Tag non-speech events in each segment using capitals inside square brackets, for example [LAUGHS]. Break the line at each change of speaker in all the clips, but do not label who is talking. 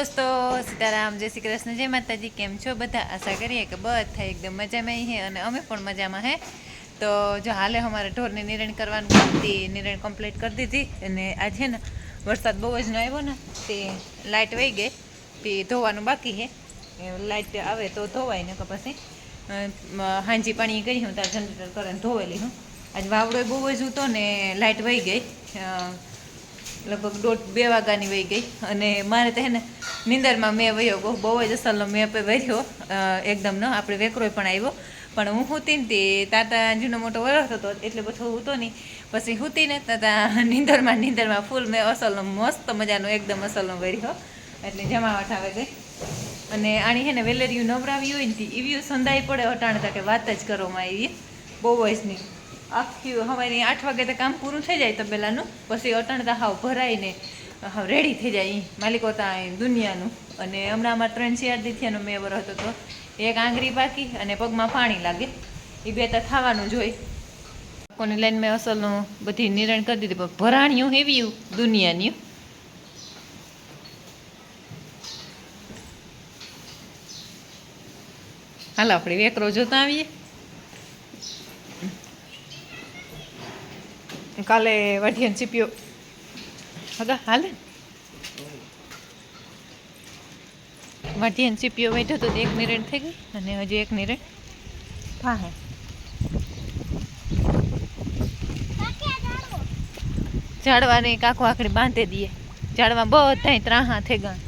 દોસ્તો, સીતારામ, જય શ્રી કૃષ્ણ, જય માતાજી, કેમ છો બધા? આશા કરીએ કે બધા એકદમ મજામાં હે અને અમે પણ મજામાં હે. તો જો હાલે અમારે ઢોરની નિરણ કરવાનું હતી નિરણ કમ્પ્લીટ કરી દીધી અને આજે ને વરસાદ બહુ જ ન આવ્યો ને, તે લાઇટ વહી ગઈ, તે ધોવાનું બાકી છે લાઇટ આવે તો ધોવાય ને કે પછી હાંજી પાણી કરી હું, તાર જનરેટર કરીને ધોવેલી હું. આજ વાવડો બહુ જ હતો ને લાઇટ વહી ગઈ લગભગ દોઢ બે વાગ્યાની વહી ગઈ. અને મારે તો હે ને નિંદરમાં મેં ગયો. બહુ જ અસલનો મેં વર્યો એકદમ ન આપણે વેકરોય પણ આવ્યો. પણ હું હુતીને તે તાતા જૂનો મોટો વરસ હતો, એટલે બધો હુતો નહીં. પછી હુતીને તાતા નિંદરમાં નિંદરમાં ફૂલ મેં અસલનો, મસ્ત મજાનો, એકદમ અસલનો વર્યો એટલે જમાવટ આવે ગઈ. અને આણી હે ને વેલેરિયું નવરાવી હોય ને એવી સંધાઈ પડે, અટાણતા કે વાત જ કરવામાં આવી. બહુ જ આખી હવારે આઠ વાગે તો કામ પૂરું થઈ જાય તબેલાનું. પછી અટણતા હાવ ભરાઈને રેડી થઈ જાય માલિકો ત્યાં દુનિયાનું. અને હમણાં અમારે ત્રણ ચાર દીથિયાનો મેં વર હતો તો એક આંગળી પાકી અને પગમાં પાણી લાગે. એ બે તો થવાનું જોઈ કોની લાઈન મેં અસલનું બધી નિર્ણય કરી દીધી, પણ ભરાણિયું હેવ્યું દુનિયાની હાલો, આપણે વેકરો જોતા આવીએ. કાલે વાઢિયાન ચીપ્યો. હગા હાલે. વાઢિયાન ચીપ્યો બેઠો તો એક નિરણ થઈ ગઈ અને હજી એક નિરણ. હા હા. ઝાડવાની કાકો આખડી બાંધી દઈએ ઝાડવા બધા ત્રાહા થઈ ગયા.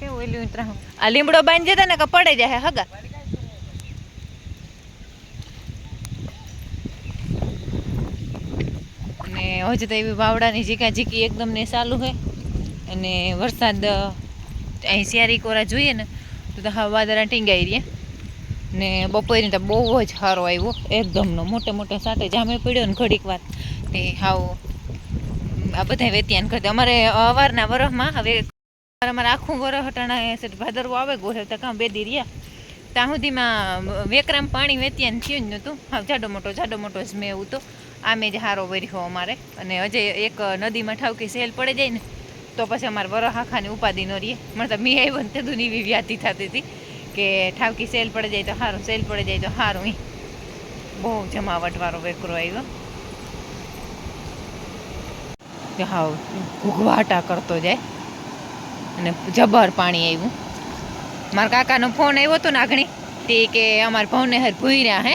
કેવું એલું ત્રાહા? આ લીમડો બાંધી જતા ને કે પડે જાય હગા. અને છે તો એવી વાવડાની ઝીકાઝીકી એકદમ ને ચાલુ હોય અને વરસાદ અહીં શિયારી કોરા જોઈએ ને, તો તો હા વાદળા ટીંગાઈ રહ્યા. ને બપોરે તો બહુ જ સારો આવ્યો. એકદમનો મોટે મોટે સાટે જામે પડ્યો ને ઘડીક વાર. તે હાવ, આ બધા વેતિયાન કરતા. અમારે અવારના વરસમાં હવે અમારે આખું વરસ હટાણા ભાદરવો આવે ગોહે તો કાં બેદી રહ્યા. ત્યાં સુધીમાં વેકરામ પાણી વેતિયાન થયું જ નહોતું. હા જાડો મોટો જાડો મોટો જ મેં એવું તો. આમે જ હારો વર્યો અમારે. અને હજે એક નદીમાં ઠાવકી સેલ પડે જાય ને, તો પછી અમારે વરહાખાની ઉપાધિ ન રહીએ મને તો મેં આવ્યો ને તે એવી વ્યાધિ થતી હતી કે ઠાવકી સેલ પડે જાય તો સારું સેલ પડે જાય તો સારું એ બહુ જમાવટવાળો વેકરો આવ્યો હાવ ઘૂઘવાટા કરતો જાય. અને જબર પાણી આવ્યું મારા કાકાનો ફોન આવ્યો હતો ને તે કે અમારા ભાવનગર ભૂયરા હે.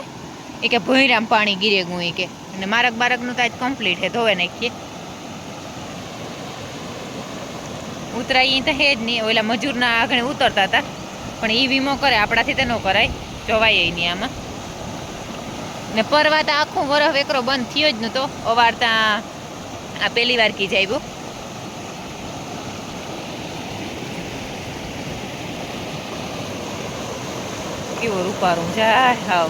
એ કે ભૂયરામાં પાણી ગીરે ગું એ કે. અને મારક બારકનું તો આજ કમ્પ્લીટ છે ધોવે નાખીએ. ઉતરાય તો હે જ નહીં, ઓલા મજૂરના આગળ ઉતરતા હતા. પણ એ વીમો કરે, આપણાથી તો ન કરાય. જોવાય નહીં આમાં. ને પરવા તો આખું વરફ એકરો બંધ થયો જ નહોતો અવારતા આ પહેલી વાર કી જાય કેવો રૂપારું જાય હાવ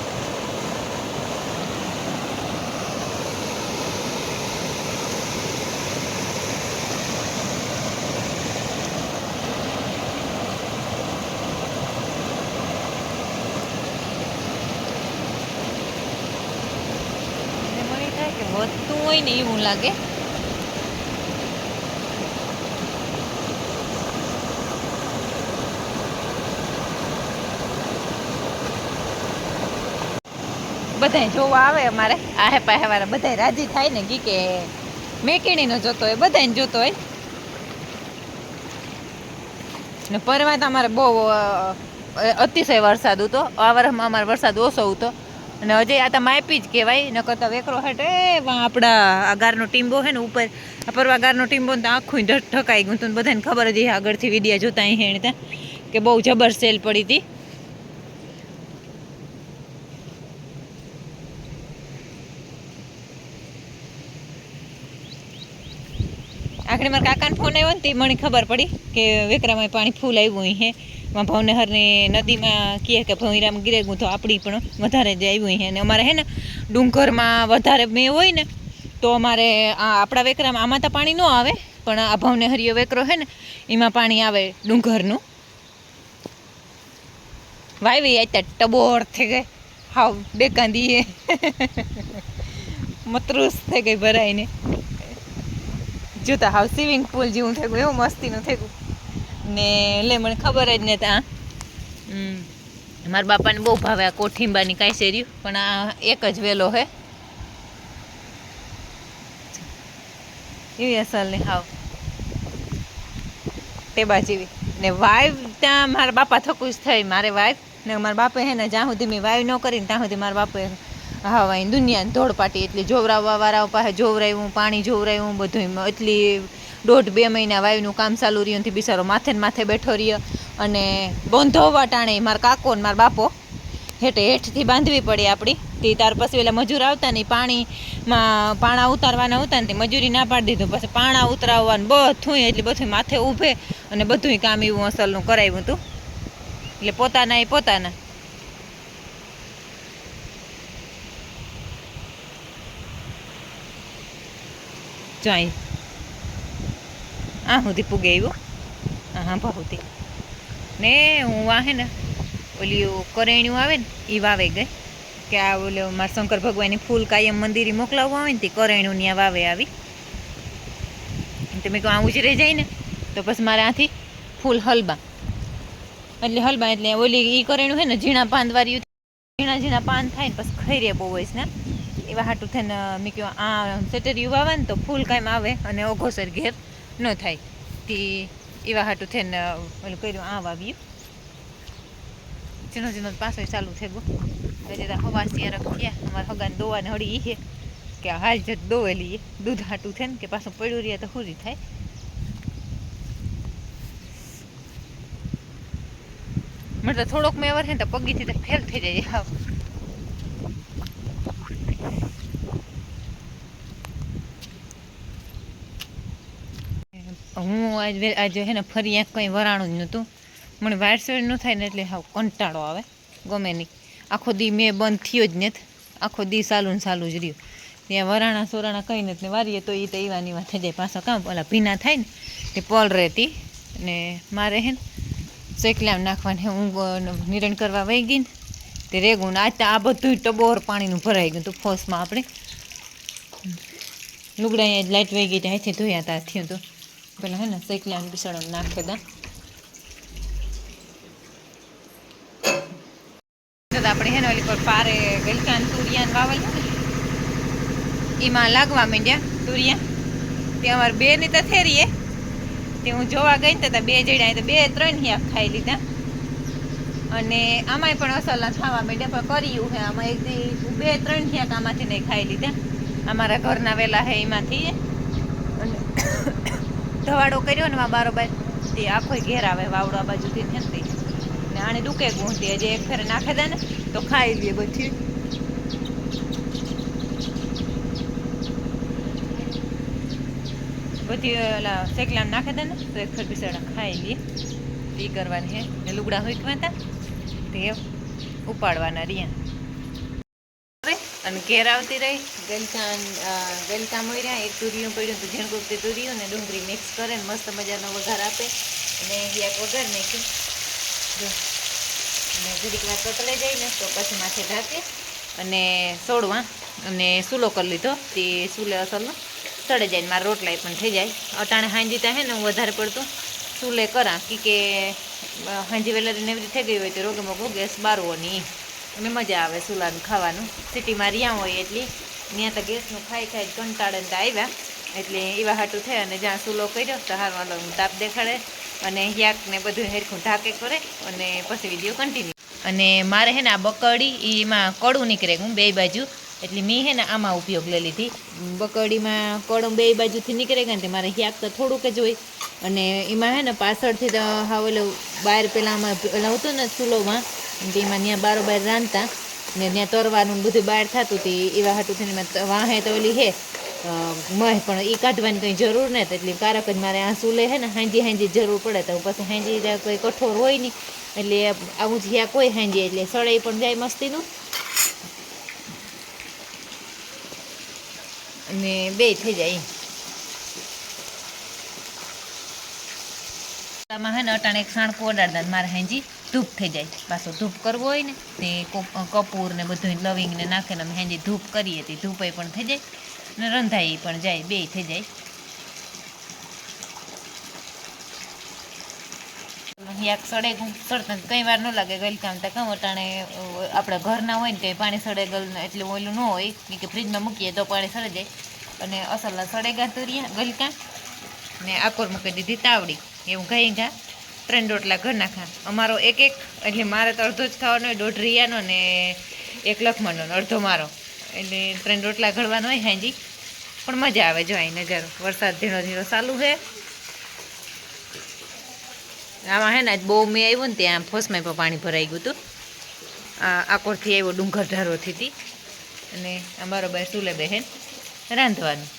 એટલે મને થાય કે વધતું હોય ને એવું લાગે. બધાય જોવા આવે અમારે. આહે પાહે વાળા બધાય રાજી થાય ને કી કે મેકીણીનો જોતો હોય બધાને જોતો હોય ને. પરવા તો અમારે બહુ અતિશય વરસાદ હતો. આ વર્ષમાં અમારે વરસાદ ઓછો હતો. અને હજી આ તો માપી જ કહેવાય ન કરતા વેકરો હટે આપણા આ ગારનો ટીમ્બો હે ને ઉપર, આ પરવા ગારનો ટીમ્બો ને તો આખું ઢકાઈ ગયું હતું બધાને ખબર જ આગળથી વિડિયા જોતા અહીં હેણ ત્યાં, કે બહુ જબર સેલ પડી હતી. આખરે મારા કાકાને ફોન આવ્યો ને તે મને ખબર પડી કે વેકરામાં પાણી ફૂલ આવ્યું હે. માં ભાવનગરની નદીમાં કહે કે ભવિરામ ગીરે હું તો આપણી પણ વધારે જ આવ્યું હે અને અમારે હે ને ડુંગરમાં વધારે મેં હોય ને તો અમારે આ આપણા વેકરામાં આમાં તો પાણી ન આવે, પણ આ ભાવનગરીયો વેકરો હે ને એમાં પાણી આવે ડુંગરનું. વાવી અત્યારે ટબોર થઈ ગઈ. હાવ દીએ [LAUGHS] મતરૂસ થઈ ગઈ ભરાઈને. જોતા હાવ સ્વિમિંગ પુલ જેવું થઈ ગયું, એવું મસ્તીનું થઈ ગયું. ને લે, મને ખબર જ ને ત્યાં મારા બાપાને બહુ ભાવે આ કોઠીંબાની કાંઈ શેર્યું પણ આ એક જ વેલો હે. એવી અસલ ને હાવ. ટેબા જેવી. ને વાઈવ ત્યાં મારા બાપા થકું જ થઈ, મારે વાઈફ ને મારા બાપે હે ને જ્યાં સુધી મેં વાઈવ ન કરીને ત્યાં સુધી મારા બાપે હા વાઈ દુનિયાને ધોળપાટી એટલી જોવરાવવા વાળા પાસે જોવરાયું, પાણી જોવરાયું બધું એટલી દોઢ બે મહિના વાયુનું કામ ચાલુ રહ્યું થી બિચારો માથે ને માથે બેઠો રહ્યો. અને બંધોવા ટાણે મારા કાકો ને મારા બાપો હેઠે હેઠથી બાંધવી પડી આપણી. તે ત્યાર પછી પેલા મજૂર આવતા નહીં પાણીમાં પાણા ઉતારવાના હતા ને તે મજૂરી ના પાડી દીધું. પછી પાણા ઉતરાવવાનું બધું એટલે બધું માથે ઊભે અને બધું કામ એવું અસલનું કરાવ્યું હતું. એટલે પોતાના એ પોતાના. જોઈ આ સુધી પૂગે આવ્યો હા ભાવતી ને હું વાહે ને, ઓલી કરેણ્યું આવે ને એ વાવે ગઈ. કે આ ઓલો મારા શંકર ભગવાનની ફૂલ કાયમ મંદિરે મોકલાવવા આવે ને, તે કરેણું ત્યાં વાવે આવી. તમે કહો આ ઉજરે જાય ને, તો પછી મારે આથી ફૂલ હલબા. એટલે હલબા એટલે ઓલી એ કરેણું છે ને, ઝીણા પાંદવારી ઝીણા ઝીણા પાન થાય ને પછી ખૈરે બહુ હોય છે ને. એવા હાટું થઈને મેં કહ્યું આ સેટરિયું વાવે ને તો ફૂલ કાંઈ આવે અને ઓઘોસર ઘેર ન થાય. તે એવા હાટું થઈને ઓલું કર્યું, આ વાવ્યું ઝીણો ઝીણો પાછો ચાલુ થઈ ગયું. એટલે હવા સિયારક થયા. અમારા હગાને દોવાને હળી છે કે હાલ જ દોવેલી દૂધ હાટું થઈને કે પાછું પડ્યું રહ્યા તો પૂરી થાય. તો થોડોક મેં વરે ને તો પગીથી તો ફેલ થઈ જાય હું આજ આજે હે ને ફરી એક કંઈ વરાણું જ નહોતું. મને વાયરસેડ ન થાય ને એટલે હાવ કંટાળો આવે, ગમે નહીં. આખો દી મેં બંધ થયો જ નથી આખો દી સાલું ને સાલું જ રહ્યું. ત્યાં વરાણા સોરાણા કંઈ નથી વારીએ તો એ તો એવાની વાત થઈ જાય પાછા કામ. ઓલા ભીના થાય ને, તે પલ રહેતી ને મારે હે ને શેકલામ નાખવાની હું નિરણ કરવા વહી ગઈ ને, તે રેગું આજ આ બધું ટબોર પાણીનું ભરાઈ ગયું હતું ફોસમાં આપણે. લુગડા અહીંયા લાઇટ વહી ગઈ ત્યાં અહીંથી ધોયા ત્યાં થયું હતું પેલા હે ને શેકલામ બિસાડો નાખે દા. આપણે હે ને ઓલી પર પારે ગલકાન તુરિયાન વાવલ એમાં લાગવા માંડ્યા તુરિયા. તે અમારે બે ની તો થેરીએ તે હું જોવા ગઈ ને બે જડ્યા બે ત્રણ હિયા ખાઈ લીધા. અને આમાંય પણ અસલ ખાવા માંડ્યા, પણ કર્યું હે આમાં એક બે ત્રણ હિયાક આમાંથી નહીં ખાઈ લીધા. અમારા ઘરના વેલા હે એમાંથી અને ધવાડો કર્યો ને માં બારોબાર તે આખો ઘેર આવે, વાવડો આ બાજુથી છે ને આને દુકે ગુંટી હજી એક ફેર નાખે દે ને, તો ખાઈ લે બધી બધી ઓલા શેકલા નાખે દે ને, તો એક ફેર બિસાડા, ખાઈ લે. એ કરવાની હે. ને લુગડા હોય હતા, તે ઉપાડવાના રહ્યા. અને ઘેર આવતી રહી. ગલકા ગલકા મોર્યા, એક તુરિયું પડ્યું તો ઝીણ કુકતી તુરિયું ને ડુંગળી મિક્સ કરે ને મસ્ત મજાનો વઘાર આપે. અને એક વઘાર નાખ્યું. અને ઘડીક વાર કતળે જાય ને તો પછી માથે ઢાંકે અને સોડવા. અને સૂલો કરી લીધો. તે સૂલે અસલનો સડે જાય મારા રોટલાય પણ થઈ જાય. અટાણે હાંજી ત્યાં હે ને હું વધારે પડતું સૂલે કરા. કી હાંજી વેલારી નેવરી થઈ ગઈ હોય તો રોગે મોગો ગેસ બારવો નહીં. અને મજા આવે ચૂલાનું ખાવાનું. સિટીમાં રહ્યા હોય એટલી ત્યાં તો ગેસનું ખાઈ ખાઈ કંટાળન તો આવ્યા. એટલે એવા હાટું થાય અને જ્યાં ચૂલો કર્યો તો હારવાનો તાપ દેખાડે અને હ્યાકને બધું હેરખું ઢાકે કરે અને પછી વીડિયો કન્ટિન્યુ અને મારે હે ને આ બકડી, એમાં કડું નીકળે હું બે બાજુ. એટલે મેં હે ને આમાં ઉપયોગ લઈ લીધી. બકડીમાં કડું બે બાજુથી નીકળે ગયા ને મારે યાક તો થોડુંક જ હોય. અને એમાં હે ને પાછળથી તો હા ઓલું બહાર પેલા આમાં પેલા હતું ને ચૂલોમાં તેમાં ત્યાં બારોબાર રાંધતા ને ત્યાં તરવાનું બધું બહાર થતું હતું એવા હતું થઈને મેં ત- વાહે તો ઓલી હે મહ પણ એ કાઢવાની કંઈ જરૂર નહીં એટલે કારક જ મારે આ ચૂલે હે ને, હાંજી હાંજી જરૂર પડે તો પછી હાંજી ત્યાં કોઈ કઠોર હોય નહીં એટલે આવું જ્યાં કોઈ હાંજી, એટલે સળાઈ પણ જાય મસ્તીનું. અને બે થઈ જાય આમાં હે ને અટાણે એક સાણકું અડાડતા મારે હેંજી ધૂપ થઈ જાય. પાછો ધૂપ કરવો હોય ને, તે કપૂર ને બધું લવિંગ ને નાખે ને અમે હેંજી ધૂપ કરીએ તે ધૂપે પણ થઈ જાય ને રંધાઈ પણ જાય, બે થઈ જાય. યાક સડે ગું સડતા કંઈ વાર ન લાગે ગલકામ તો કામ, અટાણે આપણે ઘરના હોય ને કંઈ પાણી સડે ગલ એટલે ઓલું ન હોય કે ફ્રીજમાં મૂકીએ તો પાણી સડે જાય. અને અસલના સડેગા તુરિયા ગલકા ને આકોર મૂકી દીધી તાવડી. એવું ઘઈ ઘા ત્રણ રોટલા ઘરના ખા અમારો એક એક, એટલે મારે તો અડધો જ ખાવાનો હોય, દોઢ રિયાનો ને એક લખમણનો અડધો મારો. એટલે ત્રણ રોટલા ઘડવાનો હોય હાંજી. પણ મજા આવે જો અહીં નજારો. વરસાદ ધીરો ધીરો ચાલુ છે. આમાં હે ને આજ બહુ મેં આવ્યું ને ત્યાં ફોસમાં પણ પાણી ભરાઈ ગયું હતું. આકોરથી આવ્યો ડુંગર ધારોથી હતી અને અમારો બાય સુલે બહેન રાંધવાનું.